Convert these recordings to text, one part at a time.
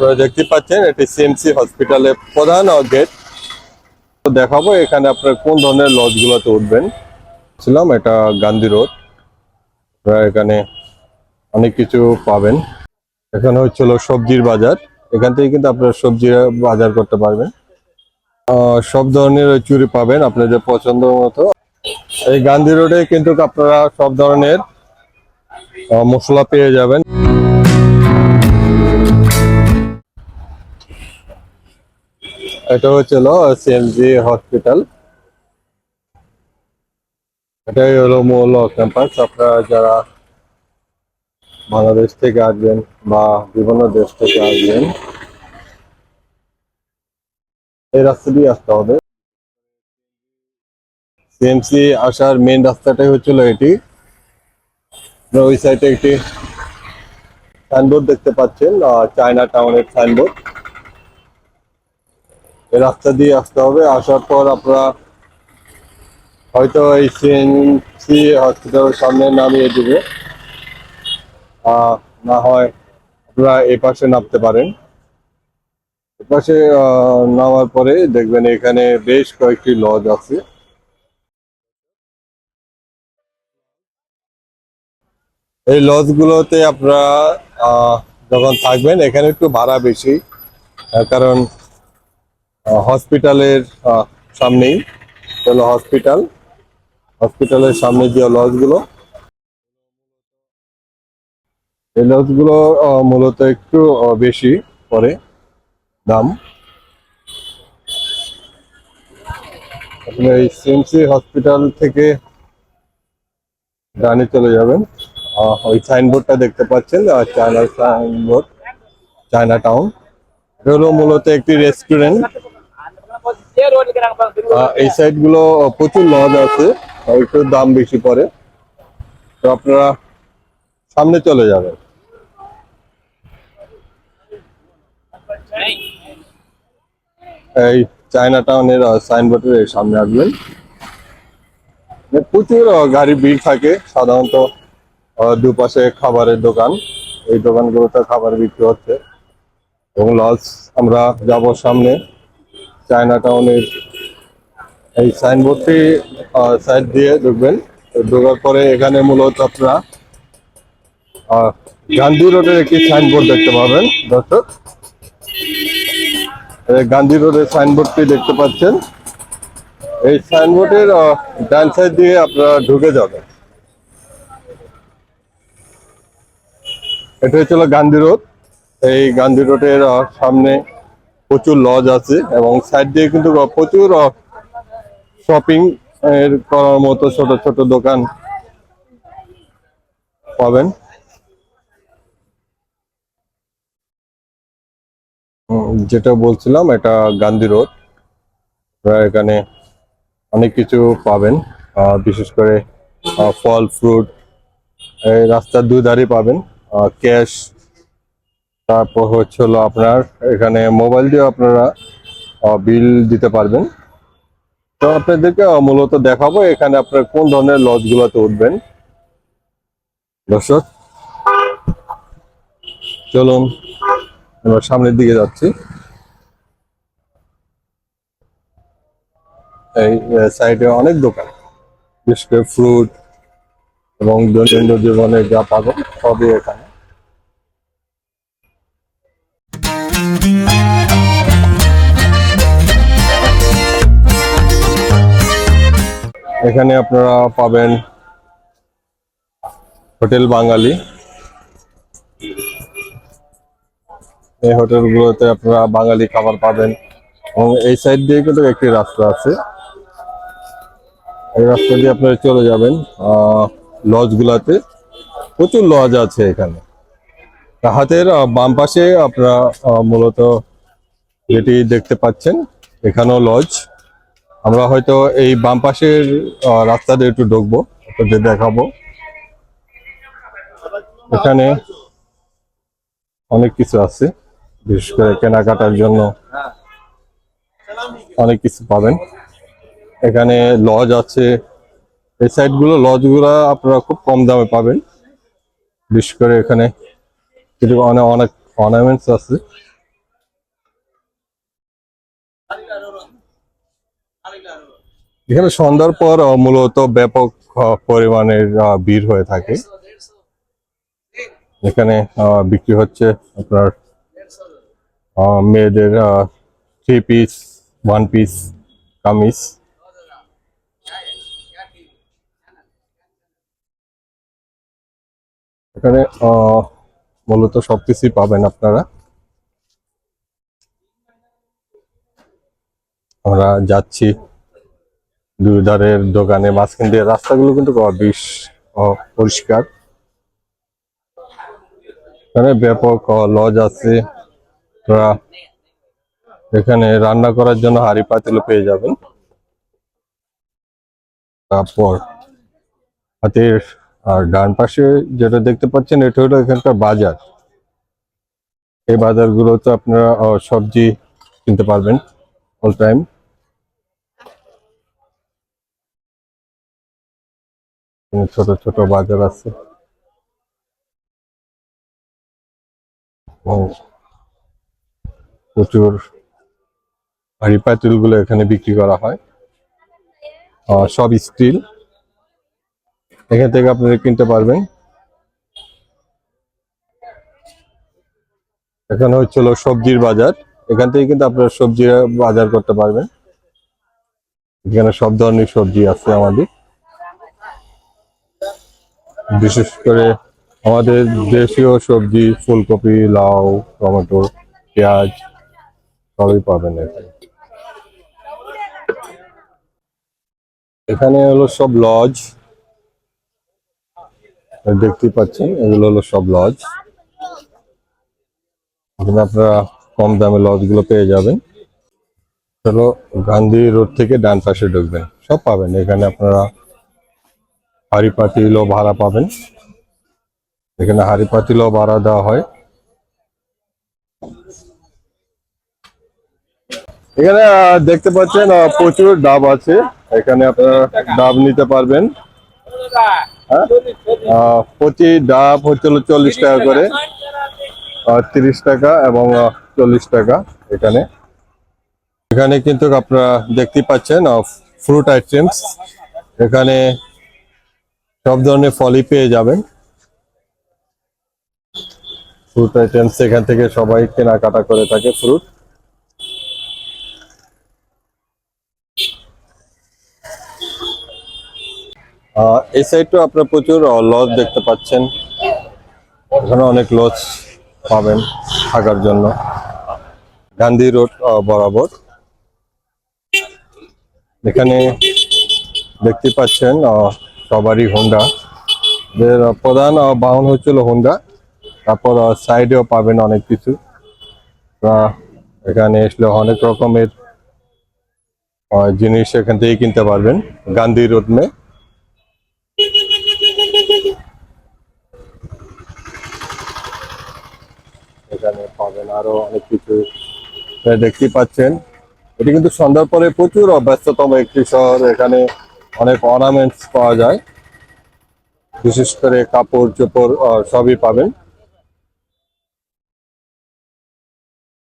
আপনারা দেখতে পাচ্ছেন, এটি সিএমসি হসপিটালের প্রধান গেট দেখাবো এখানে আপনার কোন ধরনের লজগুলোতে উঠবেন। ছিলাম এটা গান্ধী রোড। আপনারা এখানে অনেক কিছু পাবেন। এখানে হচ্ছিল সবজির বাজার। এখান থেকে কিন্তু আপনারা সবজি বাজার করতে পারবেন। সব ধরনের চুরি পাবেন আপনাদের পছন্দ মতো। এই গান্ধী রোডে কিন্তু আপনারা সব ধরনের মশলা পেয়ে যাবেন। এটা হচ্ছিল সিএমজি হসপিটাল এটাই হলো মূল ক্যাম্পাস আপনারা যারা বাংলাদেশ থেকে আসবেন বা বিভিন্ন দেশ থেকে আসবেন, এই রাস্তা দিয়ে আসতে হবে। সিএমসি আসার মেন রাস্তাটাই হচ্ছিল এটি। ওই সাইডে একটি সাইনবোর্ড দেখতে পাচ্ছেন চায়না টাউনের সাইনবোর্ড এই রাস্তা দিয়ে আসতে হবে। আসার পর আপনারা হয়তো এই সিএনসি হসপিটালের সামনে নামিয়ে দেবে। না হয় আপনারা এই পাশে নামতে পারেন। এ পাশে নামার পরে দেখবেন এখানে বেশ কয়েকটি লজ আছে। এই লজ গুলোতে আপনারা যখন থাকবেন, এখানে একটু ভাড়া বেশি। কারণ হসপিটালের সামনেই। হলো হসপিটাল হসপিটালের সামনে যে লজগুলো এই লজগুলো মূলত একটু বেশি পরে দাম। আপনি এই সিএমসি হসপিটাল থেকে ডানে চলে যাবেন। ওই সাইনবোর্ডটা দেখতে পাচ্ছেন চায়না সাইনবোর্ড চায়না টাউন এটা হলো মূলত একটি রেস্টুরেন্ট এই সাইডগুলো প্রচুর লজ আছে একটু দাম বেশি পড়ে। তো আপনারা সামনে চলে যাবেন। এই চায়না টাউনের সাইনবোর্ডের সামনে আসবেন। প্রচুর গাড়ি ভিড় থাকে, সাধারণত দুপাশে খাবারের দোকান। এই দোকানগুলোতে খাবার বিক্রি হচ্ছে। এবং লজ, আমরা যাব সামনে। চায়না টাউনের এই সাইনবোর্ডটি সাইড দিয়ে ঢুকবেন ঢোকার পরে এখানে মূলত আপনারা গান্ধী রোডের একটি সাইনবোর্ড দেখতে পাবেন, দর্শক। গান্ধী রোডের সাইনবোর্ডটি দেখতে পাচ্ছেন। এই সাইনবোর্ডের ডান সাইড দিয়ে আপনারা ঢুকে যাবেন। এটা হচ্ছিল গান্ধী রোড। এই গান্ধী রোডের সামনে প্রচুর লজ আছে এবং সাইড দিয়ে কিন্তু প্রচুর শপিং এর করার মতো ছোট ছোট দোকান পাবেন। যেটা বলছিলাম, এটা গান্ধী রোড। এখানে অনেক কিছু পাবেন বিশেষ করে ফল ফ্রুট রাস্তার দুই ধারে পাবেন ক্যাশ তারপর হচ্ছে হলো আপনার এখানে মোবাইল দিয়ে আপনারা বিল দিতে পারবেন। তো আপনাদেরকে মূলত দেখাবো এখানে আপনার কোন ধরনের লজ গুলোতে উঠবেন। দর্শক, চলুন আমরা সামনের দিকে যাচ্ছি। এই সাইডে অনেক দোকান, বিশেষ করে ফ্রুট এবং দৈনন্দিন জীবনে যা পাবেন সবই এখানে। এখানে আপনারা পাবেন হোটেল বাঙালি। এই হোটেলগুলোতে আপনারা বাঙালি খাবার পাবেন। এবং এই সাইড দিয়ে কিন্তু একটি রাস্তা আছে। এই রাস্তা দিয়ে আপনারা চলে যাবেন লজ গুলাতে প্রচুর লজ আছে এখানে। হাতের বাম পাশে আপনারা মূলত যেটি দেখতে পাচ্ছেন, এখানেও লজ। আমরা হয়তো এই বাম পাশের রাস্তা দিয়ে একটু ঢুকবো আপনাদের দেখাবো। এখানে অনেক কিছু আছে, বিশেষ করে কেনাকাটার জন্য অনেক কিছু পাবেন। এখানে লজ আছে। এই সাইডগুলো লজগুলা আপনারা খুব কম দামে পাবেন। বিশেষ করে এখানে অনেক অনেক অর্নামেন্টস আছে। এখানে সন্ধ্যার পর মূলত ব্যাপক পরিমাণের ভিড় হয়ে থাকে। এখানে বিক্রি হচ্ছে আপনার মেয়েদের three piece one piece kameez. এখানে মূলত সবকিছুই পাবেন আপনারা। আমরা যাচ্ছি। দুই ধারের দোকানে মাঝখান দিয়ে রাস্তাগুলো কিন্তু বেশ পরিষ্কার। এখানে ব্যাপক লজ আছে। এখানে রান্না করার জন্য হাঁড়ি পাতিলও পেয়ে যাবেন। তারপর হাতের, আর ডান পাশে যেটা দেখতে পাচ্ছেন, এটা হলো এখানকার বাজার। এই বাজারগুলোতে আপনারা সবজি কিনতে পারবেন অল টাইম। ছোট ছোট বাজার আছে। প্রচুর হাঁড়ি পাতিলগুলো এখানে বিক্রি করা হয়। সব স্টিল। এখান থেকে আপনারা কিনতে পারবেন। এখানে হচ্ছিল সবজির বাজার। এখান থেকে কিন্তু আপনারা সবজি বাজার করতে পারবেন। এখানে সব ধরনের সবজি আছে আমাদের। বিশেষ করে আমাদের দেশীয় সবজি, ফুলকপি, লাউ, টমেটো, পেঁয়াজ, সবই পাবেন এখানে। এখানে হলো সব লজ। দেখতেই পাচ্ছেন, এগুলো হলো সব লজ। এখানে আপনারা কম দামে লজগুলো পেয়ে যাবেন। হলো গান্ধী রোড থেকে ডান পাশে ঢুকবেন। সব পাবেন। এখানে আপনারা হাড়ি পাতিলও ভাড়া পাবেন। এখানে হাড়ি পাতিলও ভাড়া দেওয়া হয়। এখানে দেখতে পাচ্ছেন প্রচুর ডাব আছে। এখানে আপনারা ডাব নিতে পারবেন। হ্যাঁ? প্রতি ডাব হচ্ছে চল্লিশ টাকা করে। তিরিশ টাকা এবং চল্লিশ টাকা এখানে। এখানে কিন্তু আপনারা দেখতে পাচ্ছেন ফ্রুট আইটেমস এখানে সব ধরনের ফলই পেয়ে যাবেন। ফ্রুট আইটেমস এখান থেকে সবাই কেনাকাটা করে থাকে ফ্রুট এই সাইডটা আপনারা প্রচুর লজ দেখতে পাচ্ছেন। এখানে অনেক লজ পাবেন থাকার জন্য। গান্ধী রোড বরাবর। এখানে দেখতে পাচ্ছেন সবারই হোন্ডা এদের প্রধান বাহন হচ্ছিল হোন্ডা তারপর সাইডেও পাবেন অনেক কিছু। এখানে আসলে অনেক রকমের জিনিস এখান থেকে কিনতে পারবেন। গান্ধী রোড মে। এখানে পাবেন আরও অনেক কিছু। দেখতে পাচ্ছেন। এটি কিন্তু সন্ধ্যার পরে প্রচুর ব্যস্ততম একটি শহর। এখানে অনেক অর্নামেন্টস পাওয়া যায়। বিশেষ করে কাপড়, চোপড় সবই পাবেন।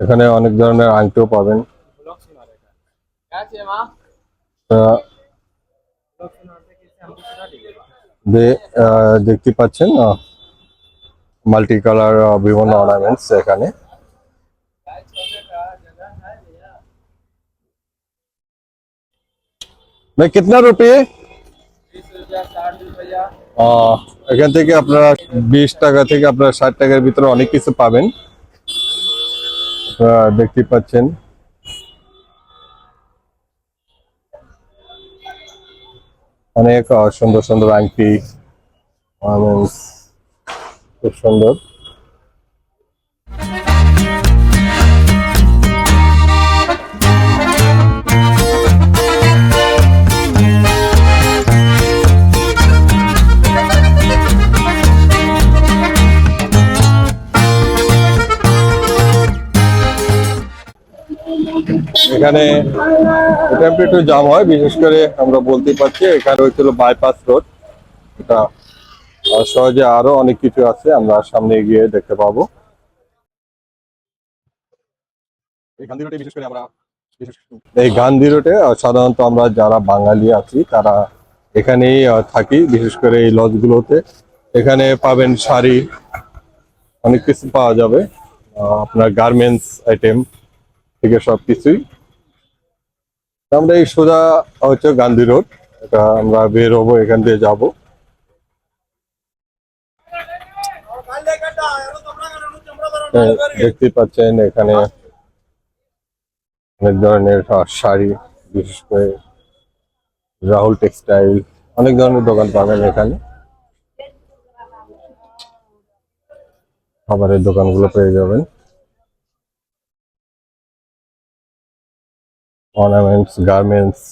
এখানে অনেক ধরনের আংটিও পাবেন। দেখতে পাচ্ছেন মাল্টি কালার বিভিন্ন অর্নামেন্টস এখানে। ভাই কিতনা রুপিয়ে আহ, এখান থেকে আপনারা বিশ টাকা থেকে আপনারা ষাট টাকার ভিতরে অনেক কিছু পাবেন আপনারা দেখতে পাচ্ছেন অনেক আহ, সুন্দর সুন্দর আংটি ornaments, খুব সুন্দর এখানে একটু জাম হয়, বিশেষ করে আমরা বলতে পারছি এখানে হচ্ছিল বাইপাস রোড এটা সহজে আরও অনেক কিছু আছে, আমরা সামনে গিয়ে দেখতে পাবো। এই গান্ধী রোডে এই গান্ধী রোডে সাধারণত আমরা যারা বাঙালি আছি, তারা এখানেই থাকি, বিশেষ করে এই লজগুলোতে। এখানে পাবেন শাড়ি, অনেক কিছু পাওয়া যাবে আপনার গার্মেন্টস আইটেম থেকে সব কিছুই আমরা এই সোজা হচ্ছে গান্ধী রোড। এটা আমরা বের হব, এখান দিয়ে যাব। দেখতে পাচ্ছেন এখানে অনেক ধরনের শাড়ি, বিশেষ করে রাহুল টেক্সটাইল, অনেক ধরনের দোকান পাবেন এখানে। খাবারের দোকানগুলো পেয়ে যাবেন। অর্নামেন্টস গার্মেন্টস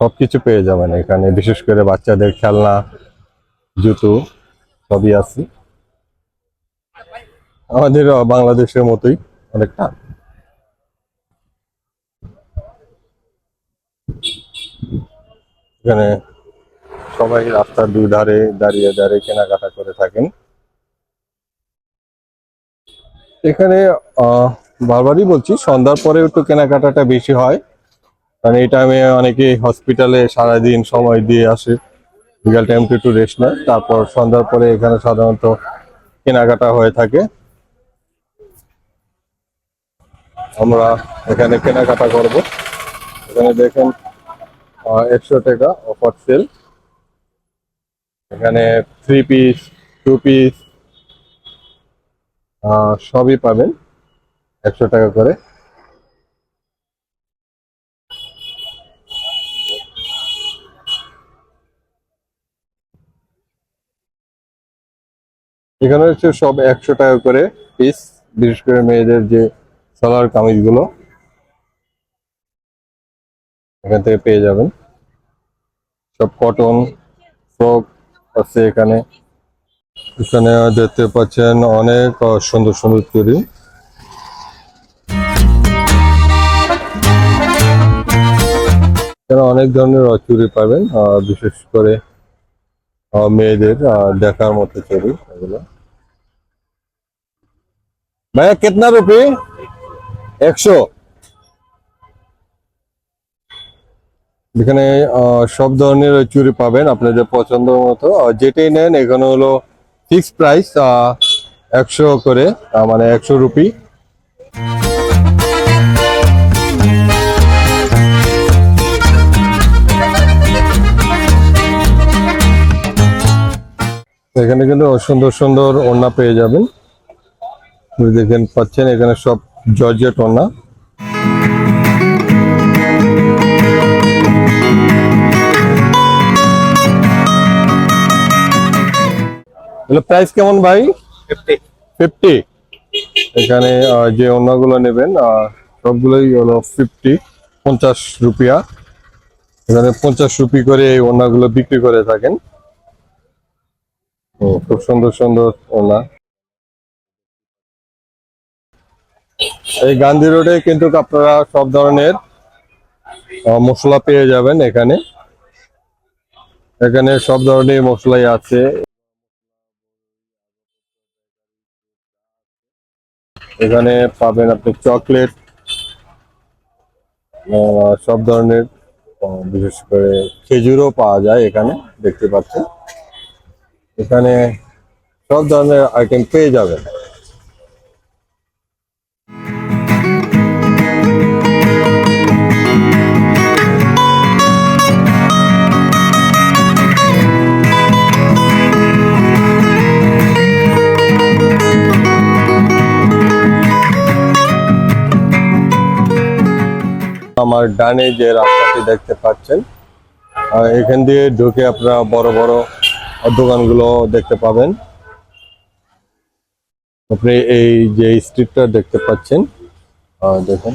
সবকিছু পেয়ে যাবেন এখানে, বিশেষ করে বাচ্চাদের খেলনা, জুতো, সবই আছে। আমাদের বাংলাদেশের মতোই অনেকটা। এখানে সবাই রাস্তার দুই ধারে দাঁড়িয়ে দাঁড়িয়ে কেনাকাটা করে থাকেন। এখানে বারবারই বলছি, সন্ধ্যার পরে একটু কেনাকাটাটা বেশি হয়। কারণ এই টাইমে অনেকে হসপিটালে সারাদিন সময় দিয়ে আসে বিকাল টাইমটা একটু রেস্ট নেয়। তারপর সন্ধ্যার পরে এখানে সাধারণত কেনাকাটা হয়ে থাকে। আমরা এখানে কেনাকাটা করব। এখানে দেখেন একশো টাকা অফার সেল এখানে থ্রি পিস টু পিস সবই পাবেন। একশো টাকা করে। এখানে হচ্ছে সব একশো টাকা করে পিস বিশেষ করে মেয়েদের যে সালোয়ার কামিজগুলো। এখান থেকে পেয়ে যাবেন। সব কটন ফ্রক আছে এখানে। এখানে দেখতে পাচ্ছেন অনেক সুন্দর সুন্দর চুড়ি। অনেক ধরনের চুড়ি পাবেন বিশেষ করে মেয়েদের দেখার মতো চুড়ি এগুলো। ভাইয়া, কিতনা রুপি? একশো। এখানে সব ধরনের চুড়ি পাবেন আপনাদের পছন্দ মতো। যেটাই নেন, এখানে হলো ফিক্স প্রাইস একশো করে মানে একশো রুপি। এখানে কিন্তু সুন্দর সুন্দর ওড়না পেয়ে যাবেন। দেখেন পাচ্ছেন এখানে সব জর্জেট ওড়না। প্রাইস কেমন ভাই? ফিফটি এখানে যে অন্যগুলো নেবেন আহ, সবগুলোই হলো ফিফটি পঞ্চাশ রুপিয়া। এখানে পঞ্চাশ রুপি করে এই ওনাগুলো বিক্রি করে থাকেন। খুব সুন্দর সুন্দর ওনা এই গান্ধী রোডে কিন্তু আপনারা সব ধরনের মশলা পেয়ে যাবেন এখানে। এখানে সব ধরনের মশলাই আছে। এখানে পাবেন আপনি চকলেট সব ধরনের বিশেষ করে খেজুরও পাওয়া যায় এখানে, দেখতে পাচ্ছেন। এখানে সব ধরনের আইটেম পেয়ে যাবেন। আমার ডানে যে রাস্তাটি দেখতে পাচ্ছেন এখান দিয়ে ঢুকে আপনারা বড় বড় দোকানগুলো দেখতে পাবেন। আপনি এই যে স্ট্রিটটা দেখতে পাচ্ছেন দেখেন।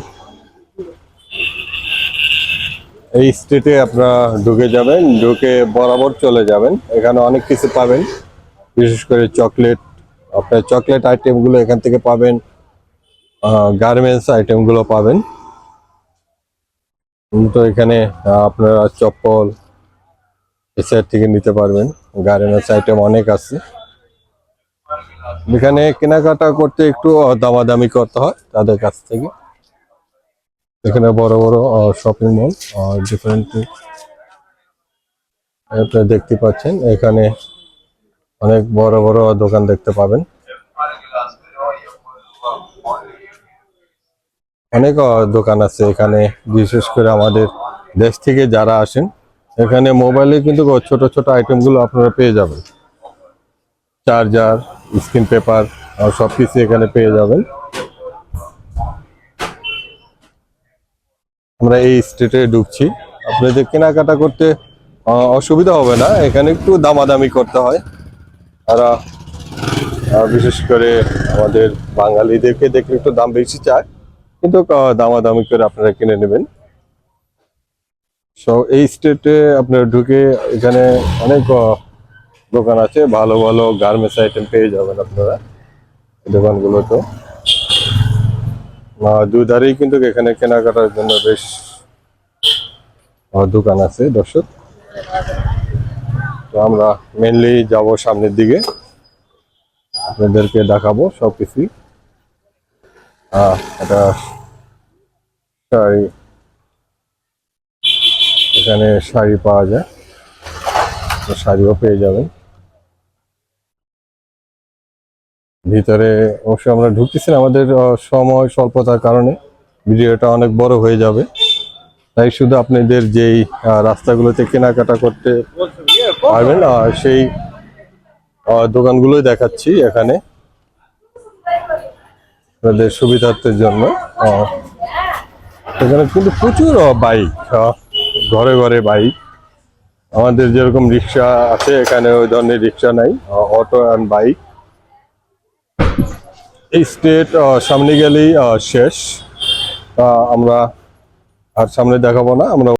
এই স্ট্রিটে আপনারা ঢুকে যাবেন, ঢুকে বরাবর চলে যাবেন। এখানে অনেক কিছু পাবেন, বিশেষ করে চকলেট। আপনার চকলেট আইটেমগুলো এখান থেকে পাবেন গার্মেন্টস আইটেমগুলো পাবেন। তো এখানে আপনারা চপ্পল এই থেকে নিতে পারবেন। গার্মেন্টস আইটেম অনেক আছে। এখানে কেনাকাটা করতে একটু দামাদামি করতে হয় তাদের কাছ থেকে। এখানে বড় বড় শপিং মল ডিফারেন্ট দেখতে পাচ্ছেন, এখানে অনেক বড় বড় দোকান দেখতে পাবেন। অনেক দোকান আছে এখানে, বিশেষ করে আমাদের দেশ থেকে যারা আসেন। এখানে মোবাইলে কিন্তু ছোট ছোট আইটেমগুলো আপনারা পেয়ে যাবেন। চার্জার স্ক্রিন পেপার আর সব কিছু এখানে পেয়ে যাবেন। আমরা এই স্টেটে ঢুকছি। আপনাদের কেনাকাটা করতে অসুবিধা হবে না। এখানে একটু দামাদামি করতে হয়। তারা বিশেষ করে আমাদের বাঙালিদেরকে দেখলে একটু দাম বেশি চায়। কিন্তু দামাদামি করে আপনারা কিনে নেবেন। সো এই স্টেটে আপনার ঢুকে এখানে অনেক দোকান আছে। ভালো ভালো গার্মেন্টস আইটেম পেয়ে যাবেন আপনারা এই দোকানগুলোতে। আহ, দুধারেই কিন্তু এখানে কেনাকাটার জন্য বেশ দোকান আছে দর্শক। তো আমরা মেনলি যাব সামনের দিকে। আপনাদেরকে দেখাবো সবকিছুই। আহ, এটা এখানে শাড়ি পাওয়া যায়। শাড়িও পেয়ে যাবেন। ভিতরে অবশ্য আমরা ঢুকতেছি আমাদের সময় স্বল্পতার কারণে। ভিডিওটা অনেক বড় হয়ে যাবে। তাই শুধু আপনাদের যেই রাস্তাগুলোতে কেনাকাটা করতে পারবেন সেই দোকানগুলোই দেখাচ্ছি এখানে। সুবিধার্থের জন্য এখানে কিন্তু প্রচুর বাইক ঘরে ঘরে বাইক আমাদের যেরকম রিক্সা আছে, এখানে ওই ধরনের রিক্সা নাই অটো অ্যান্ড বাইক এই স্টেট সামনে গেলেই শেষ। আমরা আর সামনে দেখাবো না, আমরা